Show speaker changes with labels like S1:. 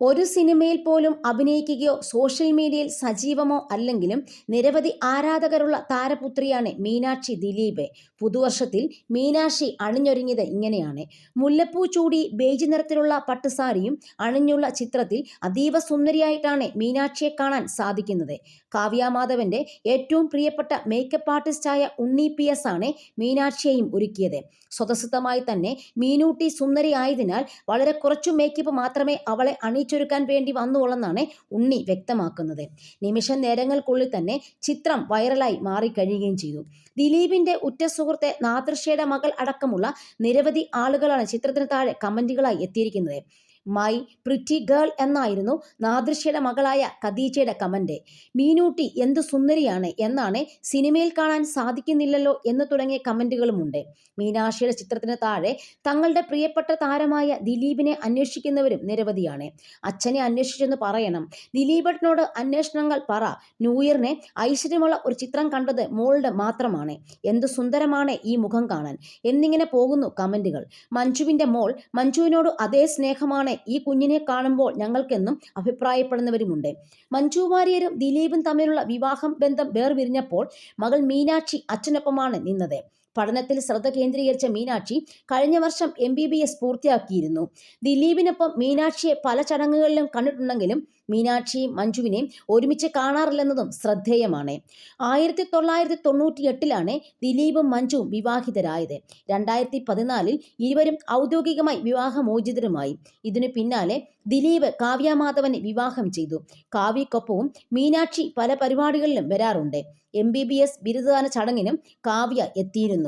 S1: ഒരു സിനിമയിൽ പോലും അഭിനയിക്കുകയോ സോഷ്യൽ മീഡിയയിൽ സജീവമോ അല്ലെങ്കിലും നിരവധി ആരാധകരുള്ള താരപുത്രിയാണ് മീനാക്ഷി ദിലീപ്. പുതുവർഷത്തിൽ മീനാക്ഷി അണിഞ്ഞൊരുങ്ങിയത് ഇങ്ങനെയാണ്. മുല്ലപ്പൂ ചൂടി ബേജ് നിറത്തിലുള്ള പട്ടുസാരിയും അണിഞ്ഞുള്ള ചിത്രത്തിൽ അതീവ സുന്ദരിയായിട്ടാണ് മീനാക്ഷിയെ കാണാൻ സാധിക്കുന്നത്. കാവ്യാമാധവന്റെ ഏറ്റവും പ്രിയപ്പെട്ട മേക്കപ്പ് ആർട്ടിസ്റ്റായ ഉണ്ണി പി എസ് ആണ് മീനാക്ഷിയെയും ഒരുക്കിയത്. സ്വതസിദ്ധമായി തന്നെ മീനൂട്ടി സുന്ദരിയായതിനാൽ വളരെ കുറച്ചു മേക്കപ്പ് മാത്രമേ അവളെ അണിയിച്ചൊരുക്കാൻ വേണ്ടി വന്നുള്ളെന്നാണ് ഉണ്ണി വ്യക്തമാക്കുന്നത്. നിമിഷ നേരങ്ങൾക്കുള്ളിൽ തന്നെ ചിത്രം വൈറലായി മാറിക്കഴിയുകയും ചെയ്തു. ദിലീപിന്റെ ഉറ്റ സുഹൃത്തെ നാദൃശ്യയുടെ മകൾ അടക്കമുള്ള നിരവധി ആളുകളാണ് ചിത്രത്തിന് താഴെ കമന്റുകളായി എത്തിയിരിക്കുന്നത്. മൈ പ്രിറ്റി ഗേൾ എന്നായിരുന്നു നാദൃശ്യയുടെ മകളായ ഖദീജയുടെ കമന്റ്. മീനൂട്ടി എന്ത് സുന്ദരിയാണ് എന്നാണ് സിനിമയിൽ കാണാൻ സാധിക്കുന്നില്ലല്ലോ എന്ന് തുടങ്ങിയ കമന്റുകളുമുണ്ട്. മീനാക്ഷിയുടെ ചിത്രത്തിന് താഴെ തങ്ങളുടെ പ്രിയപ്പെട്ട താരമായ ദിലീപിനെ അന്വേഷിക്കുന്നവരും നിരവധിയാണ്. അച്ഛനെ അന്വേഷിച്ചെന്ന് പറയണം. ദിലീപേട്ടനോട് അന്വേഷണങ്ങൾ പറ. ന്യൂ ഇയറിനെ ഐശ്വര്യമുള്ള ഒരു ചിത്രം കണ്ടത് മോളുടെ മാത്രമാണ്. എന്ത് സുന്ദരമാണ് ഈ മുഖം കാണാൻ. എന്നിങ്ങനെ പോകുന്നു കമന്റുകൾ. മഞ്ജുവിന്റെ മോൾ മഞ്ജുവിനോട് അതേ സ്നേഹമാണ് ഈ കുഞ്ഞിനെ കാണുമ്പോൾ ഞങ്ങൾക്കെന്നും അഭിപ്രായപ്പെടുന്നവരുമുണ്ട്. മഞ്ജു വാര്യരും ദിലീപും തമ്മിലുള്ള വിവാഹം ബന്ധം വേർപിരിഞ്ഞപ്പോൾ മകൾ മീനാക്ഷി അച്ഛനൊപ്പമാണ് നിന്നത്. പഠനത്തിൽ ശ്രദ്ധ കേന്ദ്രീകരിച്ച മീനാക്ഷി കഴിഞ്ഞ വർഷം എം ബി ബി എസ് പൂർത്തിയാക്കിയിരുന്നു. ദിലീപിനൊപ്പം മീനാക്ഷിയെ പല ചടങ്ങുകളിലും കണ്ടിട്ടുണ്ടെങ്കിലും മീനാക്ഷിയും മഞ്ജുവിനെയും ഒരുമിച്ച് കാണാറില്ലെന്നതും ശ്രദ്ധേയമാണ്. ആയിരത്തി തൊള്ളായിരത്തി തൊണ്ണൂറ്റി എട്ടിലാണ് ദിലീപും മഞ്ജുവും വിവാഹിതരായത്. രണ്ടായിരത്തി പതിനാലിൽ ഇരുവരും ഔദ്യോഗികമായി വിവാഹമോചിതരുമായി. ഇതിനു പിന്നാലെ ദിലീപ് കാവ്യമാധവനെ വിവാഹം ചെയ്തു. കാവ്യക്കൊപ്പവും മീനാക്ഷി പല പരിപാടികളിലും വരാറുണ്ട്. എം ബി ബി എസ് ബിരുദദാന ചടങ്ങിനും കാവ്യ എത്തിയിരുന്നു.